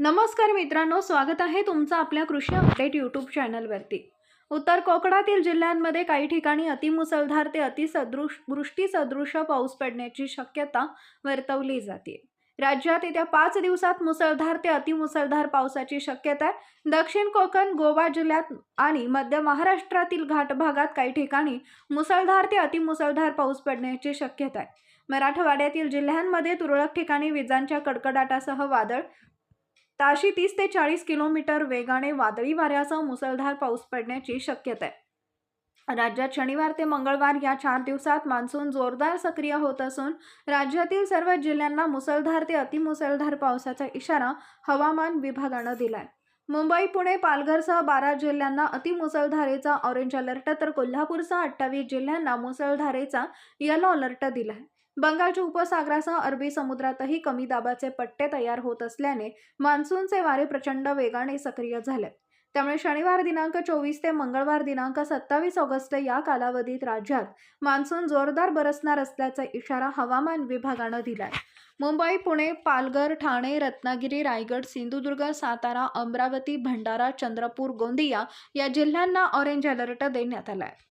नमस्कार मित्रांनो स्वागत आहे तुमचं आपल्या कृषी अपडेट यूट्यूब चॅनलवरती. उत्तर कोकणातील जिल्ह्यांमध्ये काही ठिकाणी अतिमुसळधार ते अतिसदृश वृष्टीसदृश पाऊस पडण्याची शक्यता वर्तवली जाते. राज्यात येत्या पाच दिवसात मुसळधार ते अतिमुसळधार पावसाची शक्यता आहे. दक्षिण कोकण गोवा जिल्ह्यात आणि मध्य महाराष्ट्रातील घाट भागात काही ठिकाणी मुसळधार ते अतिमुसळधार पाऊस पडण्याची शक्यता आहे. मराठवाड्यातील जिल्ह्यांमध्ये तुरळक ठिकाणी विजांच्या कडकडाटासह वादळ ताशी तीस ते चाळीस किलोमीटर वेगाने वादळी वाऱ्यासह मुसळधार पाऊस पडण्याची शक्यता आहे. राज्यात शनिवार ते मंगळवार या चार दिवसात मान्सून जोरदार सक्रिय होत असून राज्यातील सर्व जिल्ह्यांना मुसळधार ते अतिमुसळधार पावसाचा इशारा हवामान विभागानं दिलाय. मुंबई पुणे पालघरसह बारा जिल्ह्यांना अतिमुसळधारेचा ऑरेंज अलर्ट तर कोल्हापूरसह अठ्ठावीस जिल्ह्यांना मुसळधारेचा येलो अलर्ट दिलाय. बंगालच्या उपसागरासह अरबी समुद्रातही कमी दाबाचे पट्टे तयार होत असल्याने मान्सूनचे वारे प्रचंड वेगाने सक्रिय झाले त्यामुळे शनिवार दिनांक चोवीस ते मंगळवार दिनांक सत्तावीस ऑगस्ट या कालावधीत राज्यात मान्सून जोरदार बरसणार असल्याचा इशारा हवामान विभागानं दिलाय. मुंबई पुणे पालघर ठाणे रत्नागिरी रायगड सिंधुदुर्ग सातारा अमरावती भंडारा चंद्रपूर गोंदिया या जिल्ह्यांना ऑरेंज अलर्ट देण्यात आलाय.